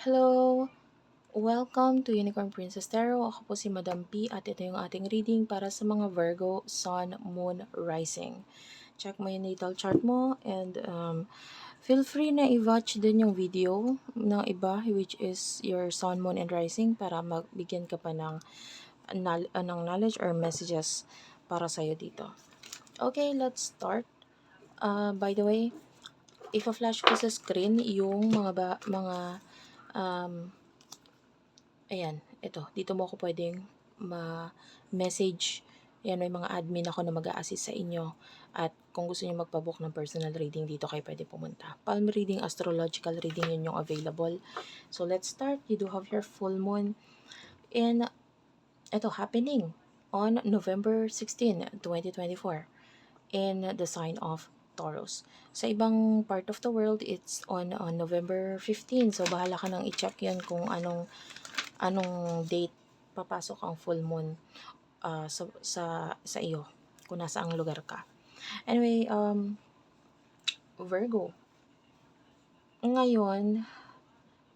Hello! Welcome to Unicorn Princess Tarot. Ako po si Madam P at ito yung ating reading para sa mga Virgo, Sun, Moon, Rising. Check mo yung natal chart mo and um, feel free na i-watch din yung video ng iba which is your Sun, Moon, and Rising para magbigyan ka pa ng, ng knowledge or messages para sa'yo dito. Okay, let's start. Uh, by the way, ipa-flash ko sa screen yung mga ba, mga um, ayan, ito, dito mo ako pwedeng ma-message. Yan, may mga admin ako na mag assist sa inyo. At kung gusto niyo magpabook ng personal reading, dito kayo pwede pumunta. Palm reading, astrological reading, yun yung available. So, let's start. You do have your full moon. And, ito, happening on November 16, 2024 in the sign of Taurus. Sa ibang part of the world, it's on, on November 15. So, bahala ka nang i-check yan kung anong, anong date papasok ang full moon uh, sa, sa, sa iyo, kung nasa ang lugar ka. Anyway, um, Virgo. Ngayon,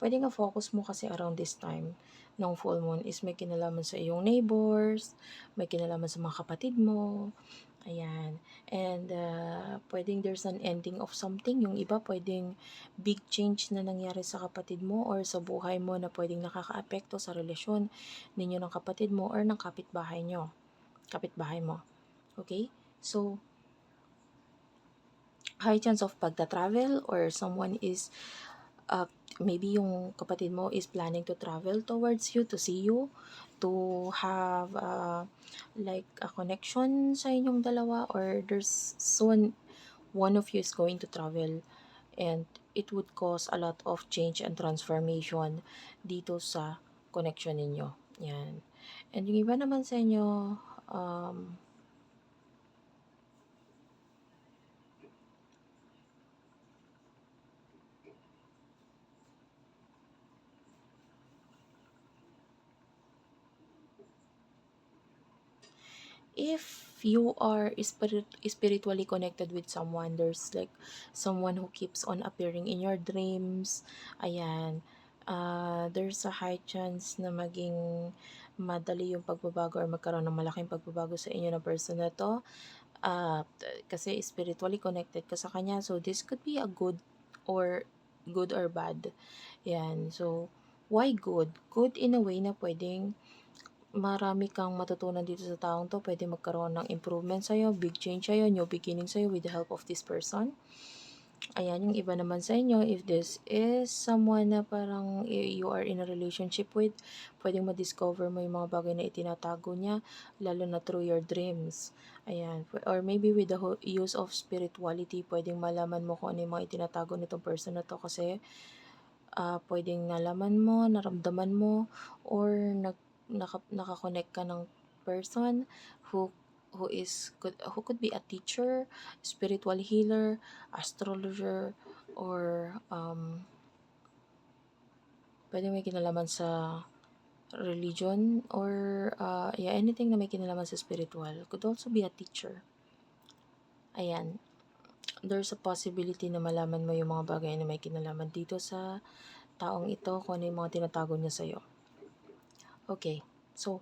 pwede nga focus mo kasi around this time ng full moon is may kinalaman sa iyong neighbors, may kinalaman sa mga kapatid mo, Ayan. And uh, pwedeng there's an ending of something. Yung iba pwedeng big change na nangyari sa kapatid mo or sa buhay mo na pwedeng nakakaapekto sa relasyon ninyo ng kapatid mo or ng kapitbahay nyo. Kapitbahay mo. Okay? So, high chance of pagta-travel or someone is uh, maybe yung kapatid mo is planning to travel towards you to see you to have uh, like a connection sa inyong dalawa or there's soon one of you is going to travel and it would cause a lot of change and transformation dito sa connection ninyo. Yan. And yung iba naman sa inyo, um, if you are spirit, spiritually connected with someone, there's like someone who keeps on appearing in your dreams. Ayan. Uh, there's a high chance na maging madali yung pagbabago or magkaroon ng malaking pagbabago sa inyo na person na to. Uh, kasi spiritually connected ka sa kanya. So, this could be a good or good or bad. Yan. So, why good? Good in a way na pwedeng marami kang matutunan dito sa taong to. Pwede magkaroon ng improvement sa'yo, big change sa'yo, new beginning sa'yo with the help of this person. Ayan, yung iba naman sa inyo, if this is someone na parang you are in a relationship with, pwedeng ma-discover mo yung mga bagay na itinatago niya, lalo na through your dreams. Ayan, or maybe with the use of spirituality, pwedeng malaman mo kung ano yung mga itinatago nitong person na to kasi uh, pwedeng nalaman mo, naramdaman mo, or nag naka, nakakonect ka ng person who who is could who could be a teacher, spiritual healer, astrologer or um pwede may kinalaman sa religion or uh, yeah, anything na may kinalaman sa spiritual could also be a teacher. Ayan. There's a possibility na malaman mo yung mga bagay na may kinalaman dito sa taong ito kung ano yung mga tinatago niya sa'yo. Okay. So,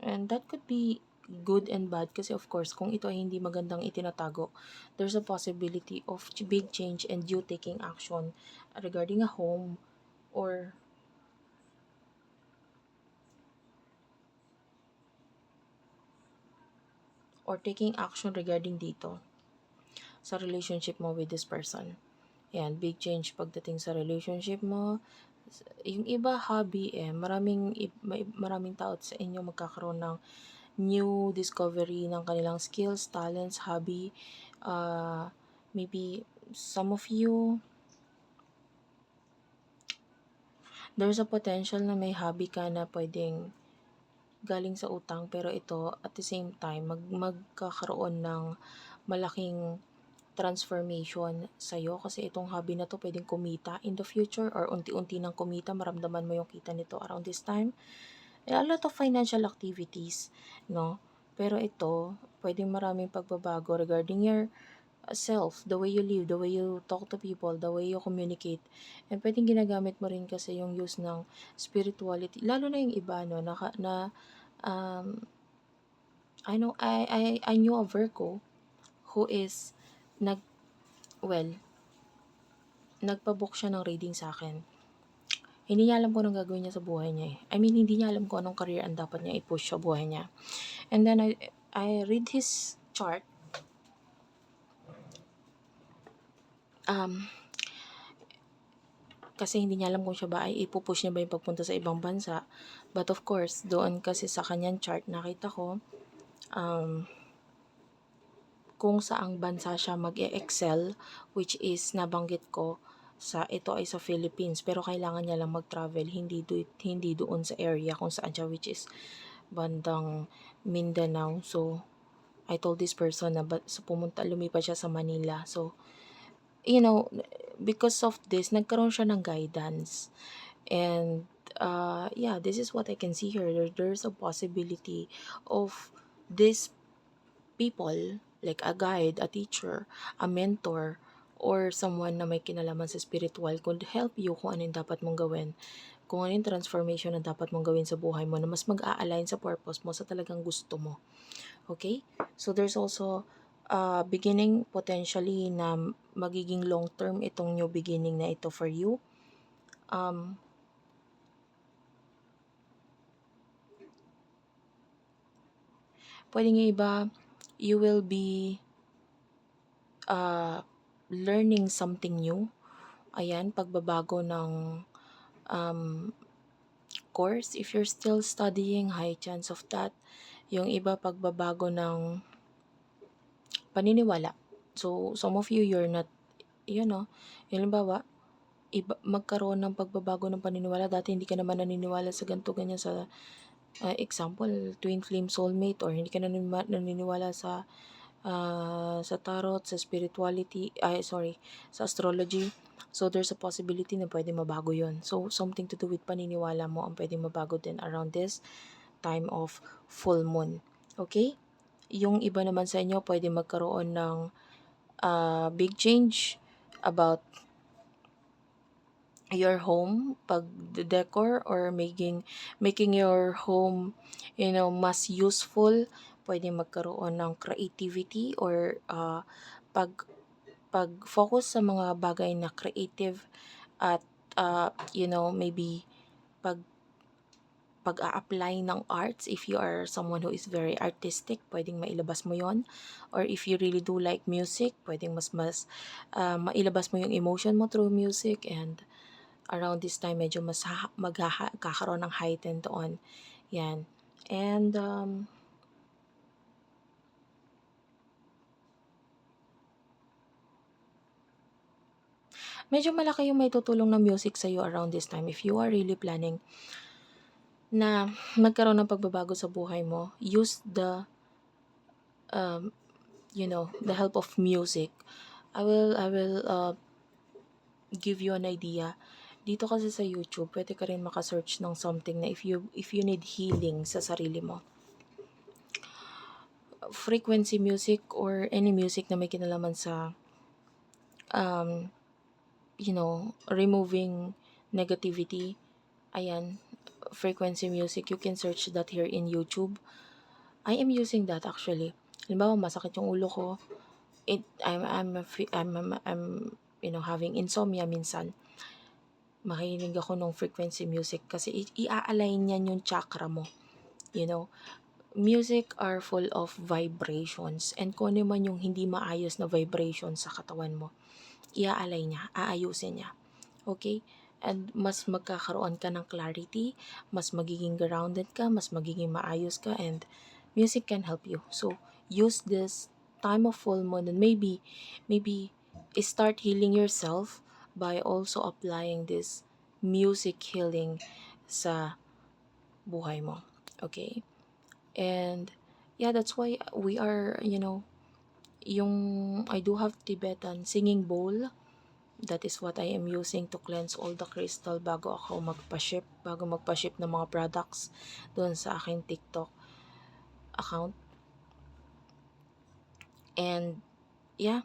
and that could be good and bad kasi of course kung ito ay hindi magandang itinatago there's a possibility of big change and you taking action regarding a home or or taking action regarding dito sa relationship mo with this person. Yan, big change pagdating sa relationship mo, yung iba hobby eh, maraming, maraming tao sa inyo magkakaroon ng new discovery ng kanilang skills, talents, hobby. Uh, maybe some of you, there's a potential na may hobby ka na pwedeng galing sa utang pero ito at the same time mag magkakaroon ng malaking transformation sa'yo kasi itong hobby na to pwedeng kumita in the future or unti-unti nang kumita, maramdaman mo yung kita nito around this time. A lot of financial activities, no? Pero ito, pwedeng maraming pagbabago regarding your self, the way you live, the way you talk to people, the way you communicate. And pwedeng ginagamit mo rin kasi yung use ng spirituality. Lalo na yung iba, no, naka, na, um, I know, I, I, I knew a Virgo who is, nag, well, nagpabook siya ng reading sa akin. Hindi niya alam kung anong gagawin niya sa buhay niya eh. I mean, hindi niya alam kung anong career ang dapat niya i-push sa buhay niya. And then I, I read his chart. Um, kasi hindi niya alam kung siya ba ay ipupush niya ba yung pagpunta sa ibang bansa. But of course, doon kasi sa kanyang chart nakita ko um, kung saang bansa siya mag-excel which is nabanggit ko sa ito ay sa Philippines pero kailangan niya lang mag-travel hindi do, hindi doon sa area kung saan siya which is bandang Mindanao. So I told this person na ba, so pumunta lumipat siya sa Manila. So you know, because of this, nagkaroon siya ng guidance. And, uh, yeah, this is what I can see here. There, there's a possibility of these people, like a guide, a teacher, a mentor, or someone na may kinalaman sa spiritual could help you kung ano yung dapat mong gawin. Kung ano yung transformation na dapat mong gawin sa buhay mo na mas mag-a-align sa purpose mo sa talagang gusto mo. Okay? So, there's also uh, beginning potentially na magiging long term itong new beginning na ito for you. Um, pwedeng yung iba, you will be uh, learning something new. Ayan, pagbabago ng um, course. If you're still studying, high chance of that. Yung iba, pagbabago ng paniniwala. So, some of you, you're not, you know, yung halimbawa, iba, magkaroon ng pagbabago ng paniniwala. Dati hindi ka naman naniniwala sa ganito, ganyan sa, uh, example, twin flame soulmate or hindi ka naniniwala, sa, uh, sa tarot, sa spirituality, ay, sorry, sa astrology. So, there's a possibility na pwede mabago yon So, something to do with paniniwala mo ang pwede mabago din around this time of full moon. Okay? Yung iba naman sa inyo, pwede magkaroon ng uh, big change about your home pag decor or making making your home you know mas useful pwede magkaroon ng creativity or uh, pag pag focus sa mga bagay na creative at uh, you know maybe pag pag-a-apply ng arts. If you are someone who is very artistic pwedeng mailabas mo yon or if you really do like music pwedeng mas mas uh, mailabas mo yung emotion mo through music and around this time medyo mas magkakaroon ng heightened on yan and um, medyo malaki yung may tutulong ng music sa iyo around this time if you are really planning na magkaroon ng pagbabago sa buhay mo, use the, um, you know, the help of music. I will, I will uh, give you an idea. Dito kasi sa YouTube, pwede ka rin makasearch ng something na if you, if you need healing sa sarili mo. Frequency music or any music na may kinalaman sa, um, you know, removing negativity. Ayan, frequency music, you can search that here in YouTube. I am using that actually. Halimbawa, masakit yung ulo ko. It, I'm, I'm, I'm, I'm, I'm, you know, having insomnia minsan. Makinig ako ng frequency music kasi i-align niyan yung chakra mo. You know, music are full of vibrations and kung ano man yung hindi maayos na vibrations sa katawan mo, i-align niya, aayusin niya. Okay? and mas magkakaroon ka ng clarity, mas magiging grounded ka, mas magiging maayos ka, and music can help you. So, use this time of full moon and maybe, maybe start healing yourself by also applying this music healing sa buhay mo. Okay? And, yeah, that's why we are, you know, yung, I do have Tibetan singing bowl That is what I am using to cleanse all the crystal bago ako magpa-ship, bago magpa-ship ng mga products doon sa aking TikTok account. And, yeah,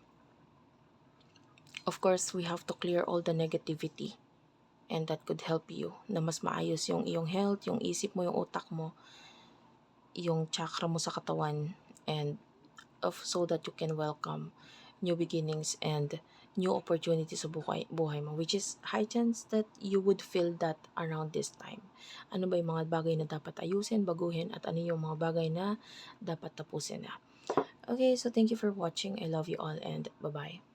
of course, we have to clear all the negativity and that could help you na mas maayos yung iyong health, yung isip mo, yung utak mo, yung chakra mo sa katawan and of so that you can welcome new beginnings and new opportunities sa buhay, buhay mo which is high chance that you would feel that around this time. Ano ba yung mga bagay na dapat ayusin, baguhin at ano yung mga bagay na dapat tapusin na. Okay, so thank you for watching. I love you all and bye-bye.